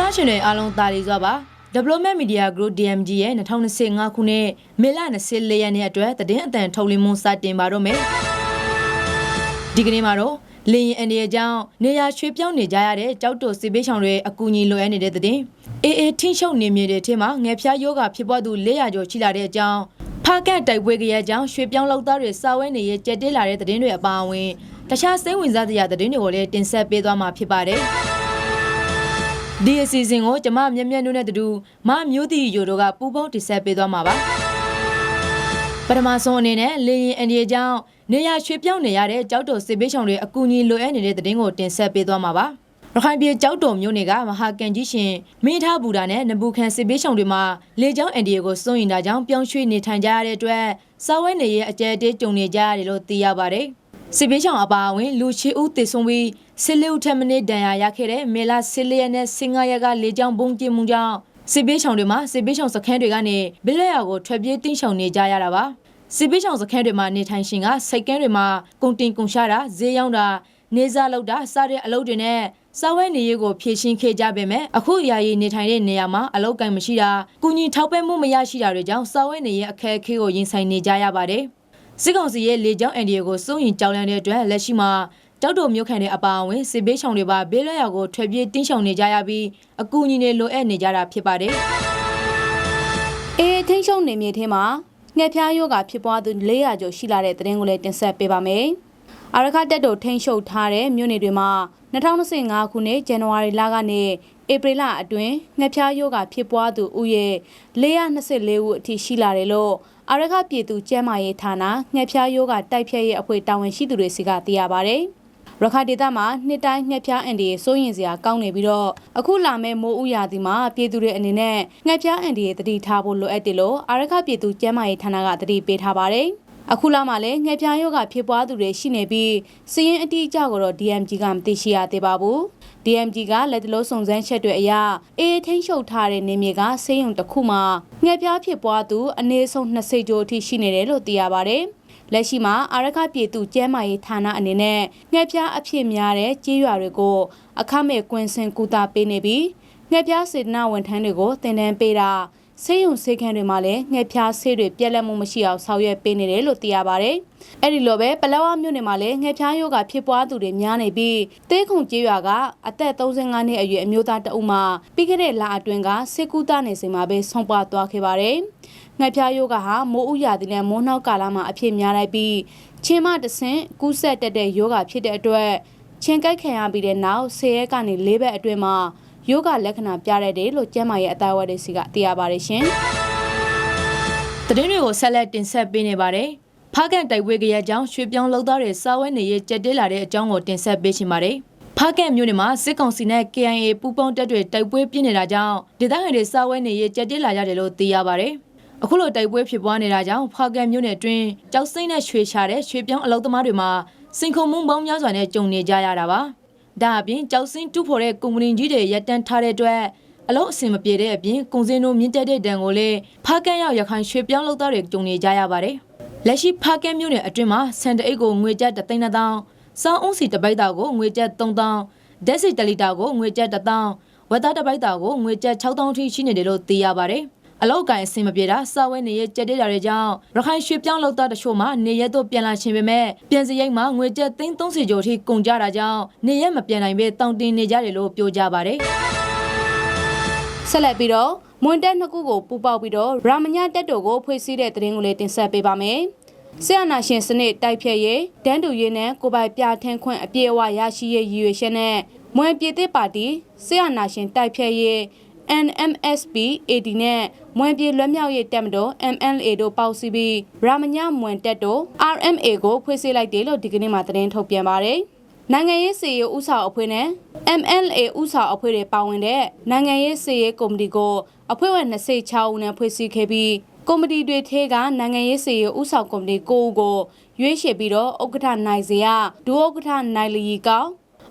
တော်ရရှင်တွေအားလုံးတာလီစွာပါ Development Media Group DMG ရဲ့2025ခုနှစ်မေလ24ရက်နေ့အတွက်သတင်းအတန်ထုတ်လင်းမှုစတင်ပါတော့မယ်ဒီကနေ့မှာတော့လင်းရင်အန်ဒီရဲ့ကြောင့်နေရာရွှေ့ပြောင်းနေကြရတဲ့ကြောက်တော်စစ်ပေးဆောင်တွေအကူအညီလိုအပ်နေတဲ့သတင်းအေးအေးထင်းရှုပ်နေမြေတွေထဲမှာငယ်ဖျားယောဂဖြစ်ပွားသူ400ကျော်ရှိလာတဲ့အကြောင်းဖားကတ်တိုက်ပွဲကြရဲ့အကြောင်းရွှေ့ပြောင်းလောက်သားတွေစာဝဲနေရဲ့ကြက်တဲလာတဲ့သတင်းတွေအပါအဝင်တခြားစိတ်ဝင်စားစရာသတင်းတွေကိုလည်းတင်ဆက်ပေးသွားမှာဖြစ်ပါတယ် ဒီအစီအစဉ်ကိုကျမမျက်မျက်နှုနဲ့တူမမျိုးတီရိုတို့ကပူပေါင်းတင်ဆက်ပေးသွားမှာပါပထမဆုံးအနေနဲ့လေရင်အန်ဒီရဲ့ကြောင့်နေရရွှေ့ပြောင်းနေရတဲ့ကြောက်တော်စစ်ပေးဆောင်တွေအကူအညီလိုအပ်နေတဲ့သတင်းကိုတင်ဆက်ပေးသွားမှာပါရခိုင်ပြည်ကြောက်တော်မြို့နယ်ကမဟာကန်ကြီးရှင်မင်းထားဘူတာနဲ့နဘူခန်စစ်ပေးဆောင်တွေမှာလေကြောင်းအန်ဒီကိုစိုးရင်တာကြောင့်ပြောင်းရွှေ့နေထိုင်ကြရတဲ့အတွက်စာဝဲနေရဲ့အကျဲတဲကြုံနေကြရတယ်လို့သိရပါတယ်စစ်ပေးဆောင်အပါအဝင်လူချီဦးတည်ဆုံပြီး စစ်လေးဦးထက်မနစ်ဒဏ်ရာရခဲ့တဲ့မေလာစစ်လေးရက်နဲ့စင်္ဂရက်ကလေကြောင်းဘုံကျင်းမှုကြောင့်စစ်ပေးဆောင်တွေမှာစစ်ပေးဆောင်စခန်းတွေကနေဘိလက်ရကိုထွက်ပြေးတင်းရှောင်နေကြရတာပါစစ်ပေးဆောင်စခန်းတွေမှာနေထိုင်ရှင်ကစိတ်ကန်းတွေမှာကုန်တင်ကုန်ရှာတာဈေးရောက်တာနေစားလောက်တာစတဲ့အလုပ်တွေနဲ့စာဝဲနေရေးကိုဖြည့်ရှင်းခဲ့ကြပေမဲ့အခုအရာကြီးနေထိုင်တဲ့နေရာမှာအလောက်ကင်မရှိတာကုညီထောက်ပံ့မှုမရရှိတာတွေကြောင့်စာဝဲနေရေးအခက်အခဲကိုရင်ဆိုင်နေကြရပါတယ်စစ်ကောင်စီရဲ့လေကြောင်းအန်ဒီကိုစိုးရင်ကြောက်လန့်တဲ့အတွက်လက်ရှိမှာ တောက်တော်မြို့ခံတွေအပါအဝင်စစ်ဘေးရှောင်တွေပါဘေးလွတ်ရာကိုထွက်ပြေးတင်းရှောင်နေကြရပြီးအကူအညီတွေလိုအပ်နေကြတာဖြစ်ပါတယ်အေးထိန်ရှုံနေမြေထဲမှာငှက်ဖျားယောဂဖြစ်ပွားသူ400ကျော်ရှိလာတဲ့သတင်းကိုလည်းတင်ဆက်ပေးပါမယ်။အာရခတက်တော်ထိန်ရှုပ်ထားတဲ့မြို့နယ်တွေမှာ2025ခုနှစ်ဇန်နဝါရီလကနေဧပြီလအတွင်းငှက်ဖျားယောဂဖြစ်ပွားသူဥရဲ့424ဦးအထိရှိလာတယ်လို့အာရခပြည်သူကျန်းမာရေးဌာနငှက်ဖျားယောဂတိုက်ဖျက်ရေးအဖွဲ့တာဝန်ရှိသူတွေစီကသိရပါဗျ။ ရခိုင်ဒေသမှာနှစ်တိုင်းငှက်ဖျားအန်ဒီရဲ့စိုးရင်စရာကောင်းနေပြီးတော့အခုလာမဲ့မိုးဥရာသီမှာပြည်သူတွေအနေနဲ့ငှက်ဖျားအန်ဒီရဲ့တတိထားဖို့လိုအပ်တယ်လို့အာရခပြည်သူကျန်းမာရေးဌာနကတတိပေးထားပါတယ်။အခုလာမှလည်းငှက်ဖျားယောဂဖြစ်ပွားသူတွေရှိနေပြီးစည်ရင်အတိအကျကိုတော့ DMG ကမသိရှိရသေးပါဘူး။ DMG ကလက်တလုံးစုံစမ်းချက်တွေအရအေးထိန်ရှုပ်ထားတဲ့နေမြေကဆေးရုံတစ်ခုမှာငှက်ဖျားဖြစ်ပွားသူအနည်းဆုံး20ကျော်အထိရှိနေတယ်လို့သိရပါတယ်။ လက်ရှိမှာအာရခပြည်သူကျန်းမာရေးဌာနအနေနဲ့ငှက်ပြားအဖြစ်များတဲ့ကြေးရွာတွေကိုအခမဲ့ကွင်းစင်ကူတာပေးနေပြီးငှက်ပြားစေတနာဝန်ထမ်းတွေကိုတင်တန်းပေးတာဆေးရုံဆေးခန်းတွေမှာလည်းငှက်ပြားဆေးတွေပြက်လက်မှုမရှိအောင်ဆောင်ရွက်ပေးနေတယ်လို့သိရပါဗျ။အဲ့ဒီလိုပဲပလောဝမြို့နယ်မှာလည်းငှက်ပြားယောဂဖြစ်ပွားသူတွေများနေပြီးတေးခုံကျေးရွာကအသက်35နှစ်အရွယ်အမျိုးသားတအုပ်မှပြီးခဲ့တဲ့လအတွင်းကစစ်ကူတာနေစဉ်မှာပဲဆုံးပွားသွားခဲ့ပါတယ်။ ငှက်ဖျားယောဂဟာမိုးဥရာသီနဲ့မိုးနှောက်ကာလမှာအဖြစ်များလိုက်ပြီးချင်းမတဆင့်ကူးဆက်တက်တဲ့ယောဂဖြစ်တဲ့အတွက်ချင်းကိုက်ခံရပြီးတဲ့နောက်ဆယ်ရက်ကနေ၄ဘက်အတွင်းမှာယောဂလက္ခဏာပြရတဲ့လို့ကျန်းမာရေးအသားဝတ်တွေစီကသိရပါတယ်ရှင်။သတင်းတွေကိုဆက်လက်တင်ဆက်ပေးနေပါတယ်။ဖားကန်တိုက်ပွဲကြရဲ့အကြောင်းရွှေပြောင်းလောက်သားတွေစာဝဲနေရေးကြက်တဲလာတဲ့အကြောင်းကိုတင်ဆက်ပေးချင်ပါတယ်။ဖားကန်မြို့နယ်မှာစစ်ကောင်စီနဲ့ KIA ပူးပေါင်းတပ်တွေတိုက်ပွဲပြင်းနေတာကြောင့်ဒေသခံတွေစာဝဲနေရေးကြက်တဲလာရတယ်လို့သိရပါတယ်။ အခုလိုတိုက်ပွဲဖြစ်ပွားနေတာကြောင့်ဖာကန်မြို့နယ်အတွင်းကြောက်စိမ့်နဲ့ရွှေရှာတဲ့ရွှေပြောင်းအလုပ်သမားတွေမှာစင်ခုံမှုပေါင်းများစွာနဲ့ကြုံနေကြရတာပါ။ဒါအပြင်ကြောက်စိမ့်တူဖို့တဲ့ကုမ္ပဏီကြီးတွေရပ်တန့်ထားတဲ့အတွက်အလုပ်အဆင်မပြေတဲ့အပြင်ကုန်စည်နှုန်းမြင့်တက်တဲ့တန်ကိုလည်းဖာကန်ရောက်ရခိုင်ရွှေပြောင်းလုပ်သားတွေကြုံနေကြရပါတယ်။လက်ရှိဖာကန်မြို့နယ်အတွင်းမှာစန်တအိတ်ကိုငွေကျပ်3သိန်းသောင်းစောင်းအုံးစီတပိုက်တာကိုငွေကျပ်3သောင်းဒက်စီတလီတာကိုငွေကျပ်1သောင်းဝက်သားတပိုက်တာကိုငွေကျပ်6သောင်းထိရှိနေတယ်လို့သိရပါတယ်။ အလောက်ကိုင်းအဆင်မပြေတာစာဝဲနေရကြက်တဲတာတွေကြောင့်ရခိုင်ရွှေပြောင်းလောက်သားတချို့မှနေရက်တို့ပြန်လာခြင်းပေမဲ့ပြန်စရိတ်မှာငွေကျပ်သိန်း30ကျော်ထိကုန်ကြတာကြောင့်နေရက်မပြန်နိုင်ပဲတောင်းတင်နေကြတယ်လို့ပြောကြပါတယ်ဆက်လက်ပြီးတော့မွန်တက်နှစ်ခုကိုပူပေါက်ပြီးတော့ရာမညတက်တော်ကိုဖွေးစည်းတဲ့သတင်းကိုလည်းတင်ဆက်ပေးပါမယ်ဆရာနာရှင်စနစ်တိုက်ဖြတ်ရေးတန်းတူရေးနဲ့ကိုပိုင်ပြထင်းခွင့်အပြည့်အဝရရှိရေးရည်ရွယ်ချက်နဲ့မွန်ပြည်သစ်ပါတီဆရာနာရှင်တိုက်ဖြတ်ရေး NMSP AD နဲ့မွန်ပြည်လွတ်မြောက်ရေးတပ်မတော် MLA တို့ပေါင်းစည်းပြီးရာမညမွန်တပ်တို့ RMA ကိုဖွဲ့စည်းလိုက်တယ်လို့ဒီကနေ့မှသတင်းထုတ်ပြန်ပါတယ်။နိုင်ငံရေးစီရေးဥဆောင်အဖွဲ့နဲ့ MLA ဥဆောင်အဖွဲ့တွေပါဝင်တဲ့နိုင်ငံရေးစီရေးကော်မတီကိုအဖွဲ့ဝင်26ဦးနဲ့ဖွဲ့စည်းခဲ့ပြီးကော်မတီတွေထဲကနိုင်ငံရေးစီရေးဥဆောင်ကော်မတီ9ဦးကိုရွေးချယ်ပြီးတော့ဥက္ကဋ္ဌနိုင်စရာဒုဥက္ကဋ္ဌနိုင်လီကောင်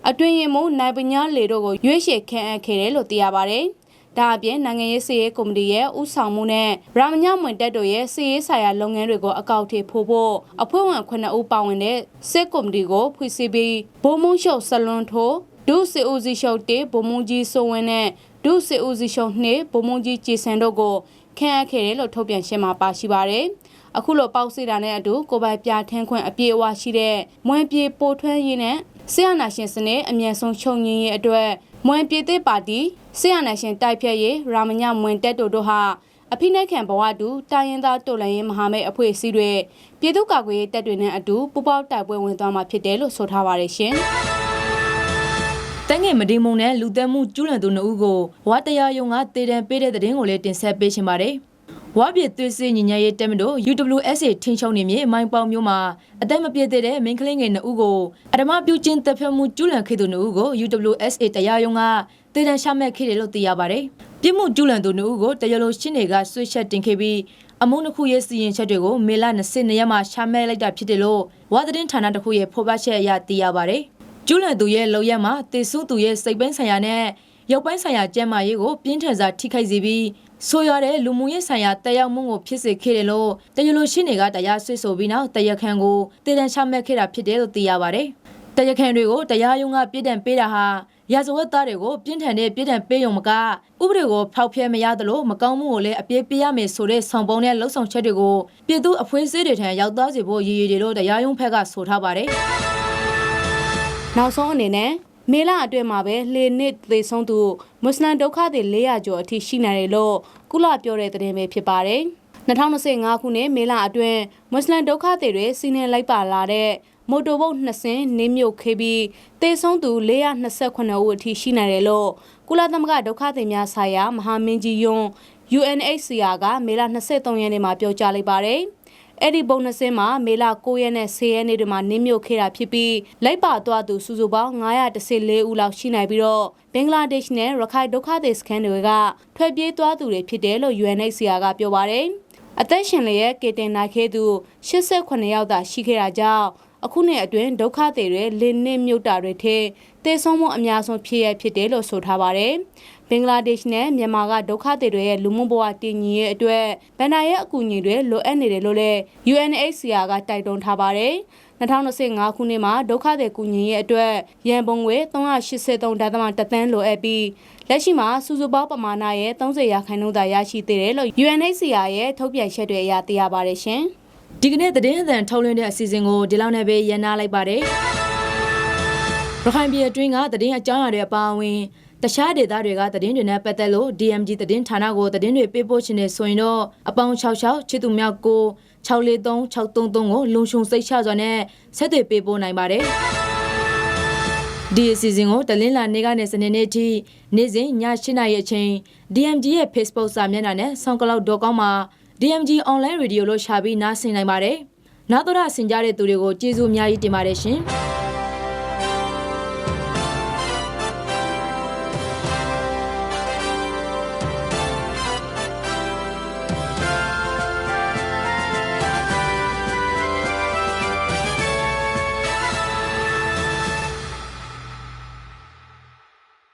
အတွင်ရင်မုံနိုင်ပညာလေတို့ကိုရွေးချယ်ခန့်အပ်ခဲ့တယ်လို့သိရပါတယ်။ ဒါအပြင်နိုင်ငံရေးစီရေးကော်မတီရဲ့ဥဆောင်မှုနဲ့ဗရာမညမွန်တက်တို့ရဲ့စီရေးဆိုင်ရာလုပ်ငန်းတွေကိုအကောက်ထေဖို့ဖို့အဖွဲ့ဝင်9ဦးပါဝင်တဲ့စစ်ကော်မတီကိုဖွဲ့စည်းပြီးဘုံမုံရှုပ်ဆလွန်ထိုးဒုစစ်ဦးစီးရှုပ်တေဘုံမူကြီးစိုးဝင်းနဲ့ဒဒုစစ်ဦးစီးရှုံးနှင့်ဗိုလ်မှူးကြီးကြည်စံတို့ကိုခန့်အပ်ခဲ့တယ်လို့ထုတ်ပြန်ရှင်းမှာပါရှိပါတယ်။အခုလိုပေါက်စီတာနဲ့အတူကိုယ်ပိုင်ပြထင်းခွင့်အပြည့်အဝရှိတဲ့မွန်ပြေပိုထွန်းရေးနဲ့ဆီယနာရှင်စနစ်အမြန်ဆုံးချုပ်ငင်းရေးအတွက် မွန်ပြည်သစ်ပါတီဆီယနာရှင်တိုက်ဖြတ်ရေးရာမညမွန်တက်တိုတို့ဟာအဖိနှိတ်ခံဘဝတူတိုင်းရင်းသားတော်လှန်ရေးမဟာမိတ်အဖွဲ့အစည်းတွေပြည်သူ့ကာကွယ်ရေးတပ်တွေနဲ့အတူပူးပေါင်းတိုက်ပွဲဝင်သွားမှာဖြစ်တယ်လို့ဆိုထားပါတယ်ရှင်။တန်းငယ်မဒီမုံနဲ့လူသက်မှုကျူးလွန်သူနှစ်ဦးကိုဝါတရားရုံကတည်တံပေးတဲ့တဲ့တင်ကိုလည်းတင်ဆက်ပေးရှင်ပါတယ်။ ဝါပြည်သွေးစစ်ညီညာရေးတက်မတော် UWSA ထင်းချုံနေမြေမိုင်းပေါင်မျိုးမှာအသက်မပြည့်သေးတဲ့မင်းကလေးငယ်နှစ်ဦးကိုအဓမ္မပြုချင်းတပ်ဖြတ်မှုကျူးလွန်ခဲ့သူနှစ်ဦးကို UWSA တရားရုံးကတည်တံရှာမဲ့ခဲ့တယ်လို့သိရပါတယ်။ပြစ်မှုကျူးလွန်သူနှစ်ဦးကိုတရားလိုရှင်းတွေကဆွေးချက်တင်ခဲ့ပြီးအမုန်းတစ်ခုရဲ့စီရင်ချက်တွေကိုမေလ22ရက်မှာရှာမဲ့လိုက်တာဖြစ်တယ်လို့ဝါသတင်းဌာနတစ်ခုရဲ့ဖော်ပြချက်အရသိရပါတယ်။ကျူးလွန်သူရဲ့လောက်ရက်မှာတေဆုသူရဲ့စိတ်ပိုင်းဆိုင်ရာနဲ့ရုပ်ပိုင်းဆိုင်ရာကျန်းမာရေးကိုပြင်းထန်စွာထိခိုက်စေပြီး ဆိုရတဲ့လူမှုရေးဆိုင်ရာတက်ရောက်မှုကိုဖြစ်စေခဲ့တယ်လို့တရားလိုရှင်းတွေကတရားဆွေးဆိုပြီးနောက်တရားခံကိုတည်တံချမှတ်ခဲ့တာဖြစ်တယ်လို့သိရပါတယ်။တရားခံတွေကိုတရားရုံးကပြည်တံပေးတာဟာရာဇဝတ်သားတွေကိုပြင်းထန်တဲ့ပြည်တံပေးုံမကဥပဒေကိုဖောက်ဖျက်မရသလိုမကောင်းမှုကိုလည်းအပြည့်ပေးရမယ်ဆိုတဲ့ဆောင်ပုံနဲ့လှုပ်ဆောင်ချက်တွေကိုပြည်သူအဖွဲစည်းတွေထံရောက်သားစေဖို့ရည်ရည်တွေလို့တရားရုံးဘက်ကဆိုထားပါတယ်။နောက်ဆုံးအနေနဲ့ မေလအတွင်းမှာပဲလေနစ်သေဆုံးသူမွတ်စလင်ဒုက္ခသည်400ကျော်အထိရှိနေတယ်လို့ကုလပြောတဲ့သတင်းပဲဖြစ်ပါတယ်။2025ခုနှစ်မေလအတွင်းမွတ်စလင်ဒုက္ခသည်တွေစီးနှင်လိုက်ပါလာတဲ့မိုတိုဘုတ်နှစ်စင်းနင်းမြုပ်ခဲ့ပြီးသေဆုံးသူ428ဦးအထိရှိနေတယ်လို့ကုလသမဂ္ဂဒုက္ခသည်များဆိုင်ရာမဟာမင်းကြီးယွန်း UNHCR ကမေလ23ရက်နေ့မှာပြောကြားလိုက်ပါတယ်။ အဲ့ဒီဘုံနှစင်းမှာမေလ9ရက်နဲ့10ရက်နေ့တွေမှာနင်းမြုပ်ခဲ့တာဖြစ်ပြီးလိုက်ပါသွားသူစုစုပေါင်း914ဦးလောက်ရှိနိုင်ပြီးတော့ဘင်္ဂလားဒေ့ရှ်နဲ့ရခိုင်ဒုက္ခသည်စခန်းတွေကထွက်ပြေးသွားသူတွေဖြစ်တယ်လို့ UNHCR ကပြောပါတယ်။အသက်ရှင်လျက်ကေတင်နိုင်ခဲ့သူ88ယောက်သာရှိခဲ့တာကြောင့် အခုနှစ်အတွင်းဒုက္ခသည်တွေလင်းနစ်မြုပ်တာတွေထဲတေဆုံးမှုအများဆုံးဖြစ်ရဖြစ်တယ်လို့ဆိုထားပါတယ်။ဘင်္ဂလားဒေ့ရှ်နဲ့မြန်မာကဒုက္ခသည်တွေရဲ့လူမှုဘဝတည်ငြိမ်ရေးအတွက်ဗန်နာရဲ့အကူအညီတွေလိုအပ်နေတယ်လို့လည်း UNHCR ကတိုက်တွန်းထားပါတယ်။2025ခုနှစ်မှာဒုက္ခသည်ကူညီရေးအတွက်ရန်ပုံငွေ383.3တသန်းလိုအပ်ပြီးလက်ရှိမှာစုစုပေါင်းပမာဏရဲ့30ရာခိုင်နှုန်းသာရရှိသေးတယ်လို့ UNHCR ရဲ့ထုတ်ပြန်ချက်တွေအရသိရပါတယ်ရှင်။ ဒီကနေ့သတင်းအသံထုတ်လွှင့်တဲ့အစီအစဉ်ကိုဒီလောက်နဲ့ပဲရန်နာလိုက်ပါတယ်။ရခိုင်ပြည်အတွင်းကသတင်းအကြောင်းအရာတွေအပါအဝင်တခြားဒေသတွေကသတင်းတွေနဲ့ပတ်သက်လို့ DMG သတင်းဌာနကိုသတင်းတွေပေးပို့ရှင်နေဆိုရင်တော့အပေါင်း66ချစ်သူမြောက်ကို643 633ကိုလုံခြုံစိတ်ချစွာနဲ့ဆက်သွယ်ပေးပို့နိုင်ပါတယ်။ဒီအစီအစဉ်ကိုတလင်းလာနေ့ကနေစနေနေ့ထိနေ့စဉ်ည8:00နာရီအချိန် DMG ရဲ့ Facebook စာမျက်နှာနဲ့ soundcloud.com မှာ DMG online radio လို့ရှာပြီးနားဆင်နိုင်ပါတယ်။နားတော်ရဆင်ကြတဲ့သူတွေကိုကျေးဇူးအများကြီးတင်ပါတယ်ရှင်။